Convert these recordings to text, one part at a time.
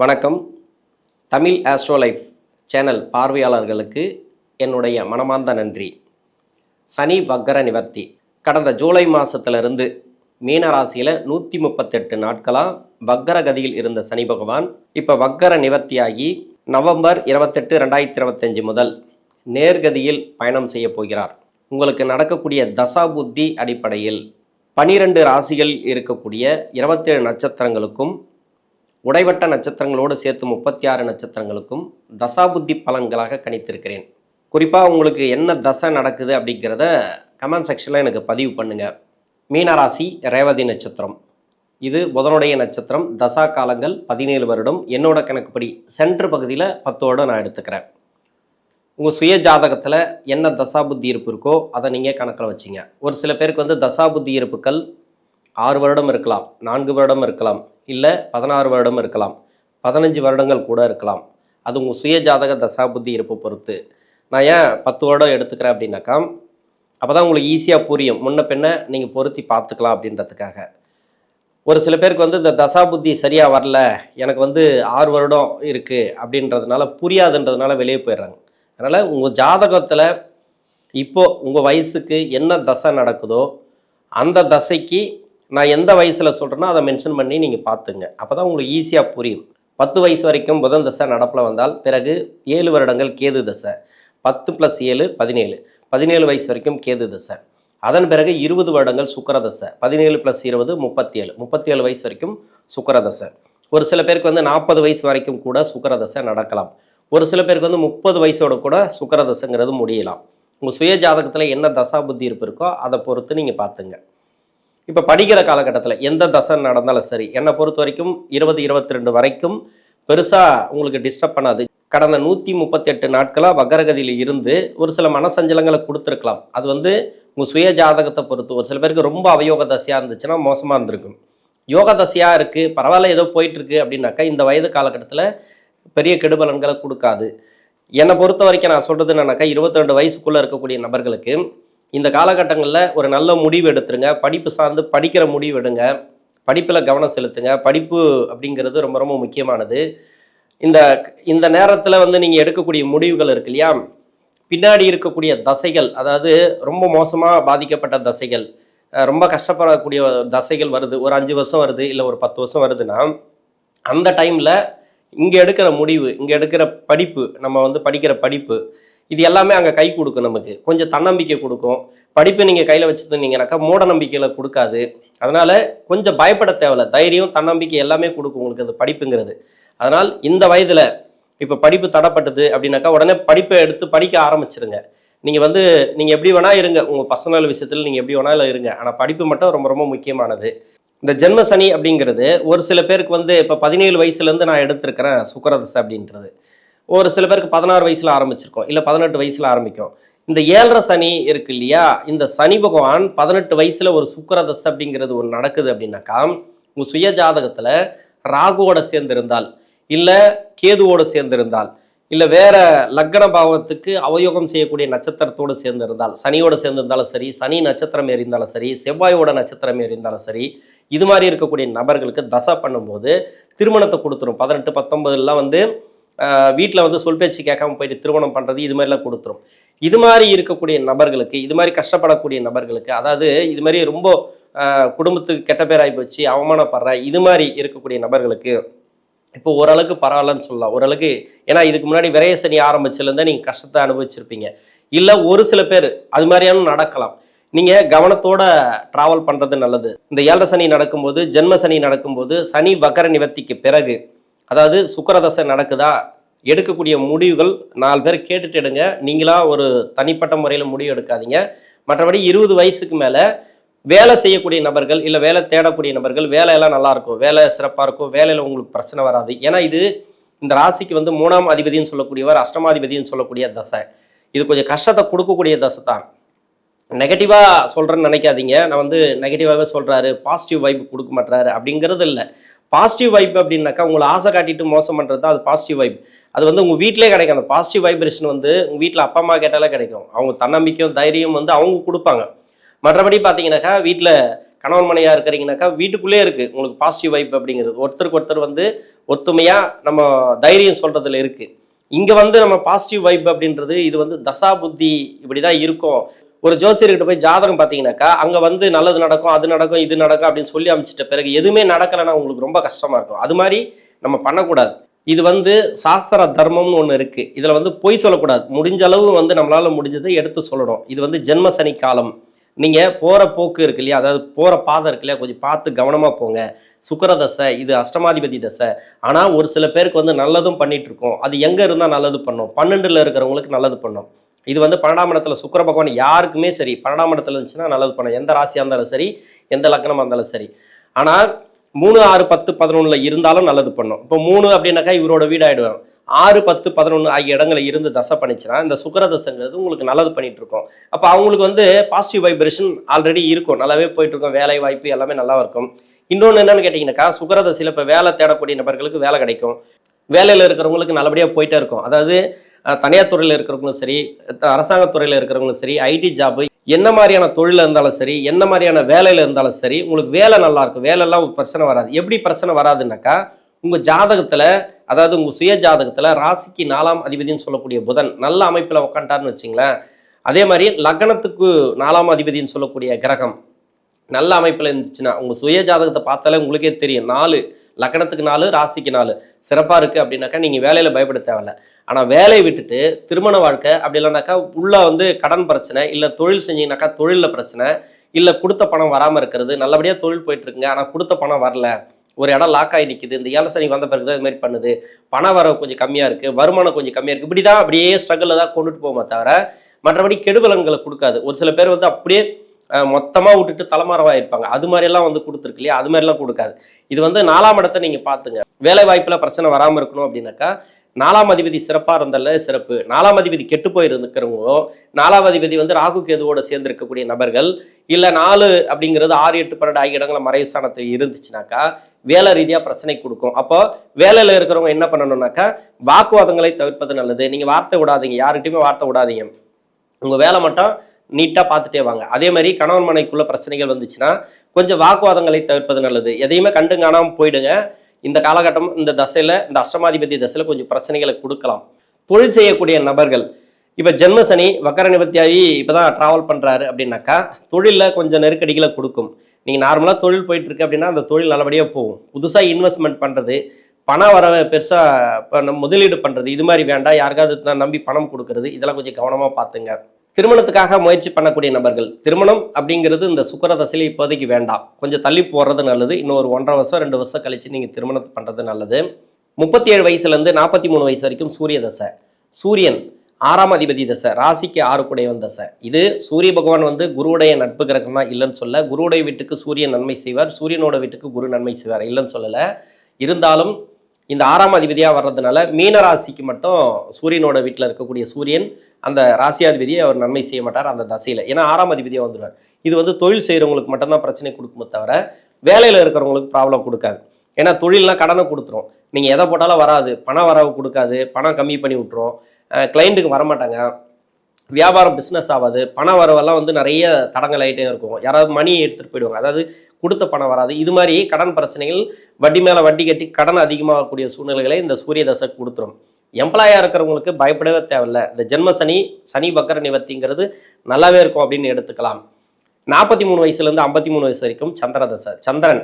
வணக்கம். தமிழ் ஆஸ்ட்ரோலைஃப் சேனல் பார்வையாளர்களுக்கு என்னுடைய மனமார்ந்த நன்றி. சனி வக்கர நிவர்த்தி. கடந்த ஜூலை மாதத்திலிருந்து மீன ராசியில் நூற்றி முப்பத்தெட்டு நாட்களாக வக்கர கதியில் இருந்த சனி பகவான் இப்போ வக்கர நிவர்த்தியாகி நவம்பர் இருபத்தெட்டு ரெண்டாயிரத்தி இருபத்தஞ்சு முதல் நேர்கதியில் பயணம் செய்ய போகிறார். உங்களுக்கு நடக்கக்கூடிய தசா புத்தி அடிப்படையில் பனிரெண்டு ராசிகள் இருக்கக்கூடிய இருபத்தேழு நட்சத்திரங்களுக்கும் உடைவட்ட நட்சத்திரங்களோடு சேர்த்து முப்பத்தி ஆறு நட்சத்திரங்களுக்கும் தசாபுத்தி பலன்களாக கணித்திருக்கிறேன். குறிப்பாக உங்களுக்கு என்ன தசை நடக்குது அப்படிங்கிறத கமெண்ட் செக்ஷனில் எனக்கு பதிவு பண்ணுங்க. மீனராசி ரேவதி நட்சத்திரம். இது புதனுடைய நட்சத்திரம். தசா காலங்கள் பதினேழு வருடம். என்னோட கணக்குப்படி சென்ட்ரு பகுதியில் பத்து வருடம் நான் எடுத்துக்கிறேன். உங்கள் சுய ஜாதகத்தில் என்ன தசாபுத்தி இருப்பு இருக்கோ அதை நீங்கள் கணக்கில் வச்சிங்க. ஒரு சில பேருக்கு வந்து தசாபுத்தி இருப்புகள் ஆறு வருடம் இருக்கலாம் நான்கு வருடம் இருக்கலாம் இல்லை பதினாறு வருடம் இருக்கலாம் பதினஞ்சு வருடங்கள் கூட இருக்கலாம். அது உங்கள் சுய ஜாதக தசாபுத்தி இருப்பு பொறுத்து. நான் ஏன் பத்து வருடம் எடுத்துக்கிறேன் அப்படின்னாக்கா அப்போ தான் உங்களுக்கு ஈஸியாக புரியும். முன்ன பின்ன நீங்கள் பொருத்தி பார்த்துக்கலாம் அப்படின்றதுக்காக. ஒரு சில பேருக்கு வந்து இந்த தசா புத்தி சரியாக வரல எனக்கு வந்து ஆறு வருடம் இருக்குது அப்படின்றதுனால புரியாதுன்றதுனால வெளியே போயிடுறாங்க. அதனால் உங்கள் ஜாதகத்தில் இப்போது உங்கள் வயசுக்கு என்ன தசை நடக்குதோ அந்த தசைக்கு நான் எந்த வயசில் சொல்கிறேனோ அதை மென்ஷன் பண்ணி நீங்கள் பார்த்துங்க. அப்போ தான் உங்களுக்கு ஈஸியாக புரியும். பத்து வயசு வரைக்கும் புதன் தசை நடப்பில் வந்தால் பிறகு ஏழு வருடங்கள் கேது தசை பத்து ப்ளஸ் ஏழு பதினேழு. பதினேழு வயசு வரைக்கும் கேது தசை. அதன் பிறகு இருபது வருடங்கள் சுக்கரதசை பதினேழு ப்ளஸ் இருபது முப்பத்தி ஏழு முப்பத்தி ஏழு வயசு வரைக்கும் சுக்கரதசை ஒரு சில பேருக்கு வந்து நாற்பது வயசு வரைக்கும் கூட சுக்கரதசை நடக்கலாம். ஒரு சில பேருக்கு வந்து முப்பது வயசோட கூட சுக்கரதசைங்கிறது முடியலாம். உங்கள் சுய ஜாதகத்தில் என்ன தசா புத்தி இருப்பு இருக்கோ அதை பொறுத்து நீங்கள் பார்த்துங்க. இப்போ படிக்கிற காலகட்டத்தில் எந்த தசை நடந்தாலும் சரி என்னை பொறுத்த வரைக்கும் இருபது இருபத்தி ரெண்டு வரைக்கும் பெருசாக உங்களுக்கு டிஸ்டர்ப் பண்ணாது. கடந்த நூற்றி முப்பத்தெட்டு நாட்களாக வக்கரகதியில் இருந்து ஒரு சில மனசஞ்சலங்களை கொடுத்துருக்கலாம். அது வந்து உங்கள் சுய ஜாதகத்தை பொறுத்து. ஒரு சில பேருக்கு ரொம்ப அவயோக தசையாக இருந்துச்சுன்னா மோசமாக இருந்திருக்கும். யோக தசையாக இருக்குது பரவாயில்ல ஏதோ போயிட்டுருக்கு அப்படின்னாக்கா இந்த வயது காலகட்டத்தில் பெரிய கெடுபலன்களை கொடுக்காது. என்னை பொறுத்த வரைக்கும் நான் சொல்கிறது என்னன்னாக்கா இருபத்தி ரெண்டு வயசுக்குள்ளே இருக்கக்கூடிய நபர்களுக்கு இந்த காலகட்டங்களில் ஒரு நல்ல முடிவு எடுத்துருங்க. படிப்பு சார்ந்து படிக்கிற முடிவு எடுங்க. படிப்பில் கவனம் செலுத்துங்க. படிப்பு அப்படிங்கிறது ரொம்ப ரொம்ப முக்கியமானது. இந்த இந்த நேரத்தில் வந்து நீங்கள் எடுக்கக்கூடிய முடிவுகள் இருக்கு இல்லையா? பின்னாடி இருக்கக்கூடிய தசைகள் அதாவது ரொம்ப மோசமாக பாதிக்கப்பட்ட தசைகள் ரொம்ப கஷ்டப்படக்கூடிய தசைகள் வருது. ஒரு அஞ்சு வருஷம் வருது இல்லை ஒரு பத்து வருஷம் வருதுன்னா அந்த டைமில் இங்கே எடுக்கிற முடிவு இங்கே எடுக்கிற படிப்பு நம்ம வந்து படிக்கிற படிப்பு இது எல்லாமே அங்கே கை கொடுக்கும் நமக்கு. கொஞ்சம் தன்னம்பிக்கை கொடுக்கும். படிப்பு நீங்கள் கையில் வச்சுருந்தீங்கன்னாக்கா மூட நம்பிக்கையில் கொடுக்காது. அதனால் கொஞ்சம் பயப்பட தேவையில்ல. தைரியம் தன்னம்பிக்கை எல்லாமே கொடுக்கும் உங்களுக்கு அது படிப்புங்கிறது. அதனால் இந்த வயதில் இப்போ படிப்பு தடப்பட்டது அப்படின்னாக்கா உடனே படிப்பை எடுத்து படிக்க ஆரம்பிச்சிருங்க. நீங்கள் வந்து நீங்கள் எப்படி வேணால் இருங்க. உங்கள் பர்சனல் விஷயத்தில் நீங்கள் எப்படி வேணாலும் இருங்க. ஆனால் படிப்பு மட்டும் ரொம்ப ரொம்ப முக்கியமானது. இந்த ஜென்ம சனி அப்படிங்கிறது ஒரு சில பேருக்கு வந்து இப்போ பதினேழு வயசுலேருந்து நான் எடுத்திருக்கிறேன் சுக்கரதசை அப்படின்றது. ஒரு சில பேருக்கு பதினாறு வயசில் ஆரம்பிச்சிருக்கோம் இல்லை பதினெட்டு வயசில் ஆரம்பிக்கும். இந்த ஏழரை சனி இருக்கு இல்லையா? இந்த சனி பகவான் பதினெட்டு வயசில் ஒரு சுக்கரதசை அப்படிங்கிறது ஒன்று நடக்குது அப்படின்னாக்கா உங்கள் சுய ஜாதகத்தில் ராகுவோட சேர்ந்திருந்தால் இல்லை கேதுவோடு சேர்ந்திருந்தால் இல்லை வேற லக்ன பாவத்துக்கு அவயோகம் செய்யக்கூடிய நட்சத்திரத்தோடு சேர்ந்திருந்தால் சனியோட சேர்ந்திருந்தாலும் சரி சனி நட்சத்திரம் இருந்தாலும் சரி செவ்வாயோட நட்சத்திரம் இருந்தாலும் சரி இது மாதிரி இருக்கக்கூடிய நபர்களுக்கு தசை பண்ணும்போது திருமணத்தை கொடுத்துரும். பதினெட்டு பத்தொன்பதுலாம் வந்து வீட்டில் வந்து சொல் பேச்சு கேட்காம போயிட்டு திருமணம் பண்ணுறது இது மாதிரிலாம் கொடுத்துரும். இது மாதிரி இருக்கக்கூடிய நபர்களுக்கு இது மாதிரி கஷ்டப்படக்கூடிய நபர்களுக்கு அதாவது இது மாதிரி ரொம்ப குடும்பத்துக்கு கெட்ட பேராகி போச்சு அவமானப்படுற இது மாதிரி இருக்கக்கூடிய நபர்களுக்கு இப்போ ஓரளவுக்கு பரவாயில்லன்னு சொல்லலாம். ஓரளவுக்கு ஏன்னா இதுக்கு முன்னாடி விரைய சனி ஆரம்பிச்சிலேருந்தே நீங்கள் கஷ்டத்தை அனுபவிச்சிருப்பீங்க. இல்லை ஒரு சில பேர் அது மாதிரியான நடக்கலாம். நீங்கள் கவனத்தோட ட்ராவல் பண்ணுறது நல்லது. இந்த ஏழரை சனி நடக்கும்போது ஜென்ம சனி நடக்கும்போது சனி வக்கர நிவர்த்திக்கு பிறகு அதாவது சுக்கரதசை நடக்குதா? எடுக்கக்கூடிய முடிவுகள் நாலு பேர் கேட்டுட்டு எடுங்க. நீங்களாக ஒரு தனிப்பட்ட முறையில் முடிவு எடுக்காதீங்க. மற்றபடி இருபது வயசுக்கு மேலே வேலை செய்யக்கூடிய நபர்கள் இல்லை வேலை தேடக்கூடிய நபர்கள் வேலையெல்லாம் நல்லாயிருக்கும் வேலை சிறப்பாக இருக்கும். வேலையில் உங்களுக்கு பிரச்சனை வராது. ஏன்னா இது இந்த ராசிக்கு வந்து மூணாம் அதிபதின்னு சொல்லக்கூடியவர் அஷ்டமாதிபதின்னு சொல்லக்கூடிய தசை. இது கொஞ்சம் கஷ்டத்தை கொடுக்கக்கூடிய தசை தான். நெகட்டிவாக சொல்கிறேன்னு நினைக்காதீங்க. நான் வந்து நெகட்டிவாகவே சொல்கிறாரு பாசிட்டிவ் வைப் கொடுக்க மாட்டாரு அப்படிங்கிறது இல்லை. பாசிட்டிவ் வைப் அப்படின்னாக்கா உங்களை ஆசை காட்டிட்டு மோசம் பண்ணுறது தான் அது பாசிட்டிவ் வைப் அது வந்து உங்கள் வீட்டிலே கிடைக்கும். அந்த பாசிட்டிவ் வைப்ரேஷன் வந்து உங்கள் வீட்டில் அப்பா அம்மா கேட்டாலே கிடைக்கும். அவங்க தன்னம்பிக்கையும் தைரியம் வந்து அவங்க கொடுப்பாங்க. மற்றபடி பார்த்தீங்கன்னாக்கா வீட்டில் கணவன் மனையாக இருக்கிறீங்கனாக்கா வீட்டுக்குள்ளே இருக்குது உங்களுக்கு பாசிட்டிவ் வைப் அப்படிங்கிறது. ஒருத்தருக்கு ஒருத்தர் வந்து ஒத்துமையாக நம்ம தைரியம் சொல்கிறதுல இருக்குது இங்கே வந்து நம்ம பாசிட்டிவ் வைப் அப்படின்றது இது வந்து தசா புத்தி இப்படி தான் இருக்கும். ஒரு ஜோசியர்கிட்ட போய் ஜாதகம் பார்த்தீங்கன்னாக்கா அங்கே வந்து நல்லது நடக்கும் அது நடக்கும் இது நடக்கும் அப்படின்னு சொல்லி அமைச்சிட்ட பிறகு எதுவுமே நடக்கலைன்னா உங்களுக்கு ரொம்ப கஷ்டமாக இருக்கும். அது மாதிரி நம்ம பண்ணக்கூடாது. இது வந்து சாஸ்திர தர்மம்னு ஒன்று இருக்குது இதில் வந்து பொய் சொல்லக்கூடாது. முடிஞ்ச அளவு வந்து நம்மளால் முடிஞ்சதை எடுத்து சொல்லணும். இது வந்து ஜென்ம சனி காலம். நீங்கள் போகிற போக்கு இருக்கு இல்லையா? அதாவது போகிற பாதை இருக்கு இல்லையா? கொஞ்சம் பார்த்து கவனமாக போங்க. சுக்கர தசை இது அஷ்டமாதிபதி தசை. ஆனால் ஒரு சில பேருக்கு வந்து நல்லதும் பண்ணிகிட்ருக்கோம் இருக்கோம். அது எங்கே இருந்தால் நல்லது பண்ணும்? பன்னெண்டில் இருக்கிறவங்களுக்கு நல்லது பண்ணும். இது வந்து பன்னெண்டாம் இடத்துல சுக்கிர பகவான் யாருக்குமே சரி. பன்னெண்டாம் இடத்துல இருந்துச்சுன்னா நல்லது பண்ணும் எந்த ராசியாக இருந்தாலும் சரி எந்த லக்னமாக இருந்தாலும் சரி. ஆனால் மூணு ஆறு பத்து பதினொன்றில் இருந்தாலும் நல்லது பண்ணும். இப்போ மூணு அப்படின்னாக்கா இவரோட வீடு ஆகிடுவோம் ஆறு பத்து பதினொன்று ஆகிய இடங்களில் இருந்து தசை பண்ணிச்சுன்னா இந்த சுக்கர தசைங்கிறது உங்களுக்கு நல்லது பண்ணிட்டு இருக்கோம். அப்போ அவங்களுக்கு வந்து பாசிட்டிவ் வைப்ரேஷன் ஆல்ரெடி இருக்கும். நல்லாவே போயிட்டு இருக்கும். வேலை வாய்ப்பு எல்லாமே நல்லா இருக்கும். இன்னொன்று என்னன்னு கேட்டிங்கனாக்கா சுக்கர தசையில் இப்போ வேலை தேடக்கூடிய நபர்களுக்கு வேலை கிடைக்கும். வேலையில் இருக்கிறவங்களுக்கு நல்லபடியாக போயிட்டே இருக்கும். அதாவது தனியார் துறையில் இருக்கிறவங்களும் சரி த- துறையில் இருக்கிறவங்களும் சரி ஐடி ஜாப் என்ன மாதிரியான தொழில் இருந்தாலும் சரி என்ன மாதிரியான வேலையில் இருந்தாலும் சரி உங்களுக்கு வேலை நல்லா இருக்கும். வேலையெல்லாம் பிரச்சனை வராது. எப்படி பிரச்சனை வராதுன்னாக்கா உங்கள் ஜாதகத்தில் அதாவது உங்கள் சுய ஜாதகத்தில் ராசிக்கு நாலாம் அதிபதினு சொல்லக்கூடிய புதன் நல்ல அமைப்பில் உக்காண்டான்னு வச்சிங்களேன். அதே மாதிரி லக்னத்துக்கு நாலாம் அதிபதினு சொல்லக்கூடிய கிரகம் நல்ல அமைப்பில் இருந்துச்சுன்னா உங்கள் சுய ஜாதகத்தை பார்த்தாலே உங்களுக்கே தெரியும். நாலு லக்னத்துக்கு நாலு ராசிக்கு நாலு. சிறப்பாக இருக்குது அப்படின்னாக்கா நீங்கள் வேலையில் பயப்பட தேவையில்ல. ஆனால் வேலையை விட்டுட்டு திருமண வாழ்க்கை அப்படி இல்லைனாக்கா உள்ளே வந்து கடன் பிரச்சனை இல்லை தொழில் செஞ்சீங்கன்னாக்கா தொழிலில் பிரச்சனை இல்லை கொடுத்த பணம் வராமல் இருக்கிறது நல்லபடியாக தொழில் போயிட்டுருக்குங்க ஆனால் கொடுத்த பணம் வரல. ஒரு இடம் லாக் ஆகி நிற்குது இந்த ஏழை வந்த பிறகு தான் மாதிரி பண்ணுது. பண வரவு கொஞ்சம் கம்மியாக இருக்குது வருமானம் கொஞ்சம் கம்மியாக இருக்குது இப்படி தான் அப்படியே ஸ்ட்ரகிளில் தான் கொண்டுட்டு போகுமே தவிர மற்றபடி கெடுபலன்களை கொடுக்காது. ஒரு சில பேர் வந்து அப்படியே மொத்தமாக விட்டுட்டு தலைமறைவா இருப்பாங்க. அது மாதிரியெல்லாம் வந்து கொடுத்துருக்கு இல்லையா? அது மாதிரிலாம் கொடுக்காது. இது வந்து நாலாம் இடத்தை நீங்கள் பார்த்துங்க. வேலை வாய்ப்பில் பிரச்சனை வராமல் இருக்கணும் அப்படின்னாக்கா நாலாம் அதிபதி சிறப்பாக இருந்தால சிறப்பு. நாலாம் அதிபதி கெட்டு போயிருந்துக்கிறவங்களோ நாலாம் அதிபதி வந்து ராகு கேதுவோடு சேர்ந்துருக்கக்கூடிய நபர்கள் இல்லை நாலு அப்படிங்கிறது ஆறு எட்டு பன்னெண்டு ஆகிய இடங்களில் மறைஸ்தானத்தில் இருந்துச்சுனாக்கா வேலை ரீதியாக பிரச்சனை கொடுக்கும். அப்போ வேலையில் இருக்கிறவங்க என்ன பண்ணணும்னாக்கா வாக்குவாதங்களை தவிர்ப்பது நல்லது. நீங்கள் வார்த்தை விடாதீங்க. யார்கிட்டையுமே வார்த்தை விடாதீங்க. உங்கள் வேலை மட்டும் நீட்டாக பார்த்துட்டே வாங்க. அதே மாதிரி கணவன் மனைக்குள்ள பிரச்சனைகள் வந்துச்சுன்னா கொஞ்சம் வாக்குவாதங்களை தவிர்ப்பது நல்லது. எதையுமே கண்டு காணாமல் போயிடுங்க. இந்த காலகட்டம் இந்த தசையில் இந்த அஷ்டமாதிபதி தசையில் கொஞ்சம் பிரச்சனைகளை கொடுக்கலாம். தொழில் செய்யக்கூடிய நபர்கள். இப்போ ஜென்ம சனி வக்கர நிவர்த்தியாகி இப்போ தான் ட்ராவல் பண்ணுறாரு அப்படின்னாக்கா தொழிலில் கொஞ்சம் நெருக்கடிகளை கொடுக்கும். நீங்கள் நார்மலாக தொழில் போயிட்டுருக்கு அப்படின்னா அந்த தொழில் நல்லபடியாக போகும். புதுசாக இன்வெஸ்ட்மெண்ட் பண்ணுறது பணம் வரவை பெருசாக இப்போ நம்ம முதலீடு பண்ணுறது இது மாதிரி வேண்டாம். யாருக்காவது நம்பி பணம் கொடுக்கறது இதெல்லாம் கொஞ்சம் கவனமாக பார்த்துங்க. திருமணத்துக்காக முயற்சி பண்ணக்கூடிய நபர்கள். திருமணம் அப்படிங்கிறது இந்த சுக்கர தசையில் இப்போதைக்கு வேண்டாம். கொஞ்சம் தள்ளி போடுறது நல்லது. இன்னும் ஒரு ஒன்றரை வருஷம் ரெண்டு வருஷம் கழிச்சு நீங்கள் திருமணத்தை பண்ணுறது நல்லது. முப்பத்தி ஏழு வயசுலேருந்து நாற்பத்தி மூணு வயசு வரைக்கும் சூரிய தசை. சூரியன் ஆறாம் அதிபதி தசை ராசிக்கு ஆறு குடையவன் தசை. இது சூரிய பகவான் வந்து குருவுடைய நட்பு கிரகம் தான் இல்லைன்னு சொல்ல குருவுடைய வீட்டுக்கு சூரியன் நன்மை செய்வார் சூரியனோட வீட்டுக்கு குரு நன்மை செய்வார் இல்லைன்னு சொல்லலை. இருந்தாலும் இந்த ஆறாம் அதிபதியாக வர்றதுனால மீன ராசிக்கு மட்டும் சூரியனோட வீட்டில் இருக்கக்கூடிய சூரியன் அந்த ராசியாதிபதியை அவர் நன்மை செய்ய மாட்டார் அந்த தசையில். ஏன்னா ஆறாம் அதிபதியாக வந்துடுவார். இது வந்து தொழில் செய்கிறவங்களுக்கு மட்டும்தான் பிரச்சனை கொடுக்குமே தவிர வேலையில் இருக்கிறவங்களுக்கு ப்ராப்ளம் கொடுக்காது. ஏன்னா தொழில்லாம் கடனை கொடுத்துரும். நீங்கள் எதை போட்டாலும் வராது. பணம் வரவு கொடுக்காது. பணம் கம்மி பண்ணி விட்டுரும். கிளைண்ட்டுக்கு வரமாட்டாங்க. வியாபாரம் பிஸ்னஸ் ஆகாது. பண வரவெல்லாம் வந்து நிறைய தடங்கள் ஆகிட்டே இருக்கும். யாராவது மணி எடுத்துகிட்டு போயிடுவாங்க. அதாவது கொடுத்த பணம் வராது. இது மாதிரி கடன் பிரச்சனைகள் வட்டி மேலே வட்டி கட்டி கடன் அதிகமாகக்கூடிய சூழ்நிலைகளை இந்த சூரிய தசை கொடுத்துரும். எம்ப்ளாயாக இருக்கிறவங்களுக்கு பயப்படவே தேவையில்ல. இந்த ஜென்ம சனி சனி பக்கர நிவர்த்திங்கிறது நல்லாவே இருக்கும் அப்படின்னு எடுத்துக்கலாம். நாற்பத்தி மூணு வயசுலேருந்து ஐம்பத்தி மூணு வயசு வரைக்கும் சந்திர தசை சந்திரன்.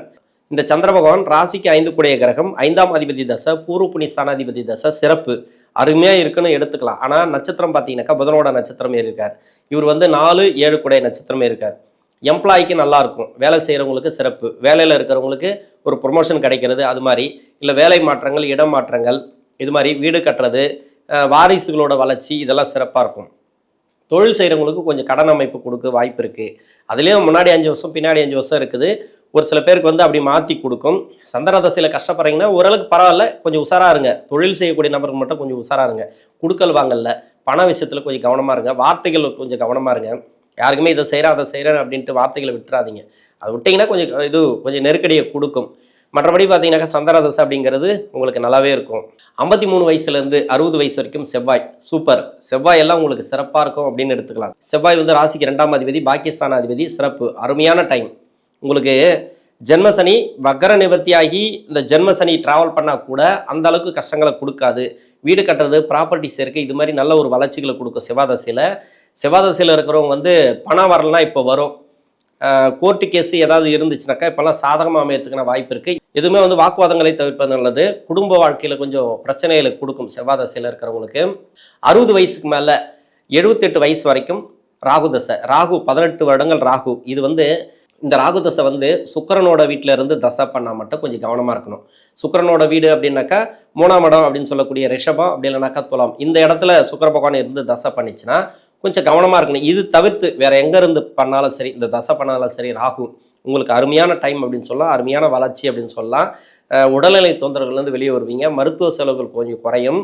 இந்த சந்திர பகவான் ராசிக்கு ஐந்து கூடிய கிரகம் ஐந்தாம் அதிபதி தசை பூர்வ புண்ணிய ஸ்தானாதிபதி தசை சிறப்பு. அருமையாக இருக்குன்னு எடுத்துக்கலாம். ஆனால் நட்சத்திரம் பார்த்தீங்கன்னாக்கா புதனோட நட்சத்திரமே இருக்கார். இவர் வந்து நாலு ஏழு கூடிய நட்சத்திரமே இருக்கார். எம்ப்ளாய்க்கு நல்லா இருக்கும். வேலை செய்கிறவங்களுக்கு சிறப்பு. வேலையில் இருக்கிறவங்களுக்கு ஒரு ப்ரொமோஷன் கிடைக்கிறது அது மாதிரி. இல்லை வேலை மாற்றங்கள் இடம் மாற்றங்கள் இது மாதிரி வீடு கட்டுறது வாரிசுகளோட வளர்ச்சி இதெல்லாம் சிறப்பாக இருக்கும். தொழில் செய்கிறவங்களுக்கு கொஞ்சம் கடன் அமைப்பு கொடுக்க வாய்ப்பு இருக்குது அதுலேயும் முன்னாடி அஞ்சு வருஷம் பின்னாடி அஞ்சு வருஷம் இருக்குது. ஒரு சில பேருக்கு வந்து அப்படி மாற்றி கொடுக்கும். சந்திர தசையில் கஷ்டப்படுறீங்கன்னா ஓரளவுக்கு பரவாயில்ல கொஞ்சம் உஷாரா இருங்க. தொழில் செய்யக்கூடிய நபருக்கு மட்டும் கொஞ்சம் உஷாரா இருங்க. கொடுக்கல் வாங்கல பண விஷயத்தில் கொஞ்சம் கவனமாக இருங்க. வார்த்தைகள் கொஞ்சம் கவனமாக இருங்க. யாருக்குமே இதை செய்கிறேன் அதை செய்கிறேன் அப்படின்ட்டு வார்த்தைகளை விட்டுறாதீங்க. அதை விட்டிங்கன்னா கொஞ்சம் இது கொஞ்சம் நெருக்கடியை கொடுக்கும். மற்றபடி பார்த்தீங்கன்னாக்கா சந்திர தசை அப்படிங்கிறது உங்களுக்கு நல்லாவே இருக்கும். ஐம்பத்தி மூணு வயசுலேருந்து அறுபது வயசு வரைக்கும் செவ்வாய் சூப்பர். செவ்வாய் எல்லாம் உங்களுக்கு சிறப்பாக இருக்கும் அப்படின்னு எடுத்துக்கலாம். செவ்வாய் வந்து ராசிக்கு ரெண்டாம் அதிபதி பாகிஸ்தான் அதிபதி சிறப்பு. அருமையான டைம் உங்களுக்கு ஜென்மசனி வக்கர நிவர்த்தியாகி இந்த ஜென்மசனி டிராவல் பண்ணால் கூட அந்த அளவுக்கு கஷ்டங்களை கொடுக்காது. வீடு கட்டுறது ப்ராப்பர்ட்டி சேர்க்கை இது மாதிரி நல்ல ஒரு வளர்ச்சிகளை கொடுக்கும் செவ்வாதசையில். செவ்வாதசையில் இருக்கிறவங்க வந்து பணம் வரலாம் இப்போ வரும். கோர்ட்டு கேஸ் ஏதாவது இருந்துச்சுனாக்கா இப்போல்லாம் சாதகமாக அமையத்துக்கான வாய்ப்பு இருக்குது எதுவுமே வந்து வாக்குவாதங்களை தவிர்ப்பது நல்லது. குடும்ப வாழ்க்கையில் கொஞ்சம் பிரச்சனைகளை கொடுக்கும் செவ்வாதசையில் இருக்கிறவங்களுக்கு. அறுபது வயசுக்கு மேலே எழுபத்தெட்டு வயசு வரைக்கும் ராகு தசை. ராகு பதினெட்டு வருடங்கள் ராகு. இது வந்து இந்த ராகு தசை வந்து சுக்கரனோட வீட்டில் இருந்து தசை பண்ணால் மட்டும் கொஞ்சம் கவனமாக இருக்கணும். சுக்கரனோட வீடு அப்படின்னாக்கா மூணாம் இடம் அப்படின்னு சொல்லக்கூடிய ரிஷபம் அப்படி இல்லைனாக்கா துலாம். இந்த இடத்துல சுக்கிர பகவான் இருந்து தசை பண்ணிச்சுன்னா கொஞ்சம் கவனமாக இருக்கணும். இது தவிர்த்து வேற எங்கேருந்து பண்ணாலும் சரி இந்த தசை பண்ணாலும் சரி ராகு உங்களுக்கு அருமையான டைம் அப்படின்னு சொல்லலாம் அருமையான வளர்ச்சி அப்படின்னு சொல்லலாம். உடல்நிலை தொந்தரவுகள்லேருந்து வெளியே வருவீங்க. மருத்துவ செலவுகள் கொஞ்சம் குறையும்.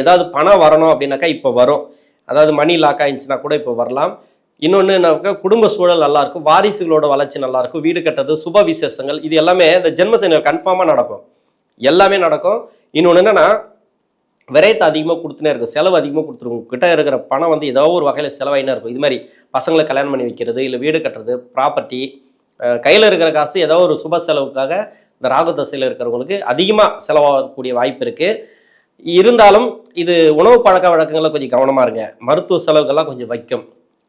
ஏதாவது பணம் வரணும் அப்படின்னாக்கா இப்போ வரும். அதாவது மணி லாக் ஆயிடுச்சுன்னா கூட இப்போ வரலாம். இன்னொன்று குடும்ப சூழல் நல்லாயிருக்கும் வாரிசுகளோட வளர்ச்சி நல்லாயிருக்கும் வீடு கட்டுறது சுப விசேஷங்கள் இது எல்லாமே இந்த ஜென்மசனியில் கன்ஃபார்மாக நடக்கும். எல்லாமே நடக்கும். இன்னொன்று என்னென்னா விரயத்தை அதிகமாக கொடுத்துனே இருக்கும். செலவு அதிகமாக கொடுத்துருக்கும் கிட்ட இருக்கிற பணம் வந்து ஏதோ ஒரு வகையில் செலவாயினா இருக்கும். இது மாதிரி பசங்களை கல்யாணம் பண்ணி வைக்கிறது இல்லை வீடு கட்டுறது ப்ராப்பர்ட்டி கையில் இருக்கிற காசு ஏதோ ஒரு சுப செலவுக்காக இந்த ராகு தசையில் இருக்கிறவங்களுக்கு அதிகமாக செலவாகக்கூடிய வாய்ப்பு இருக்குது இருந்தாலும் இது உணவு பழக்க வழக்கங்களில் கொஞ்சம் கவனமாக இருங்க. மருத்துவ செலவுகள்லாம் கொஞ்சம் வைக்கும்.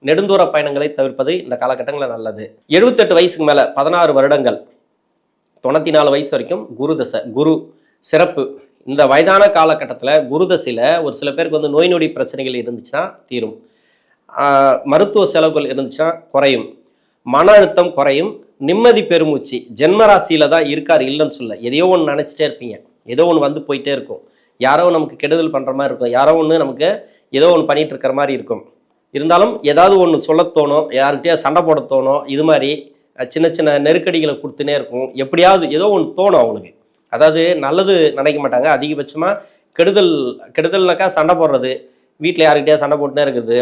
நெடுந்தூர பயணங்களை தவிர்ப்பது இந்த காலகட்டங்களில் நல்லது. எழுபத்தெட்டு வயசுக்கு மேலே பதினாறு வருடங்கள். தொண்ணூற்றி நாலு வயசு வரைக்கும் குரு தசை குரு சிறப்பு. இந்த வயதான காலகட்டத்தில் குரு தசையில் ஒரு சில பேருக்கு வந்து நோய் நொடி பிரச்சனைகள் இருந்துச்சுன்னா தீரும். மருத்துவ செலவுகள் இருந்துச்சுன்னா குறையும். மன அழுத்தம் குறையும் நிம்மதி பெருமூச்சு. ஜென்மராசியில தான் இருக்கார் இல்லைன்னு சொல்ல. எதையோ ஒன்று நினச்சிட்டே இருப்பீங்க. ஏதோ ஒன்று வந்து போயிட்டே இருக்கும். யாரோ நமக்கு கெடுதல் பண்ணுற மாதிரி இருக்கும். யாரோ ஒன்று நமக்கு ஏதோ ஒன்று பண்ணிட்டு இருக்கிற மாதிரி இருக்கும். இருந்தாலும் ஏதாவது ஒன்று சொல்ல தோணும் யார்கிட்டயா சண்டை போட தோணும் இது மாதிரி சின்ன சின்ன நெருக்கடிகளை கொடுத்துனே இருக்கும். எப்படியாவது ஏதோ ஒன்று தோணும் அவங்களுக்கு. அதாவது நல்லது நினைக்க மாட்டாங்க. அதிகபட்சமாக கெடுதல் கெடுதல்னாக்கா சண்டை போடுறது வீட்டில் யார்கிட்டயா சண்டை போட்டுனே இருக்குது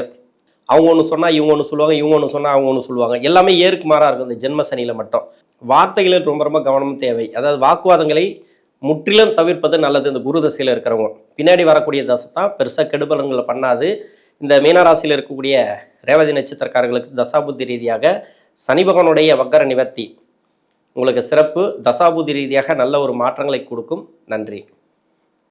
அவங்க ஒன்று சொன்னால் இவங்க ஒன்று சொல்லுவாங்க இவங்க ஒன்று சொன்னால் அவங்க ஒன்று சொல்லுவாங்க. எல்லாமே ஏருக்கு மாறாக இருக்கும் இந்த ஜென்ம சனியில் மட்டும். வார்த்தைகளில் ரொம்ப ரொம்ப கவனம் தேவை. அதாவது வாக்குவாதங்களை முற்றிலும் தவிர்ப்பது நல்லது இந்த குரு தசையில் இருக்கிறவங்க. பின்னாடி வரக்கூடிய தசை தான் பெருசாக கெடுபலங்களை பண்ணாது. இந்த மீனராசியில் இருக்கக்கூடிய ரேவதி நட்சத்திரக்காரர்களுக்கு தசாபுத்தி ரீதியாக சனி பகவானுடைய வக்கர நிவர்த்தி. உங்களுக்கு சிறப்பு. தசாபுத்தி ரீதியாக நல்ல ஒரு மாற்றங்களை கொடுக்கும். நன்றி.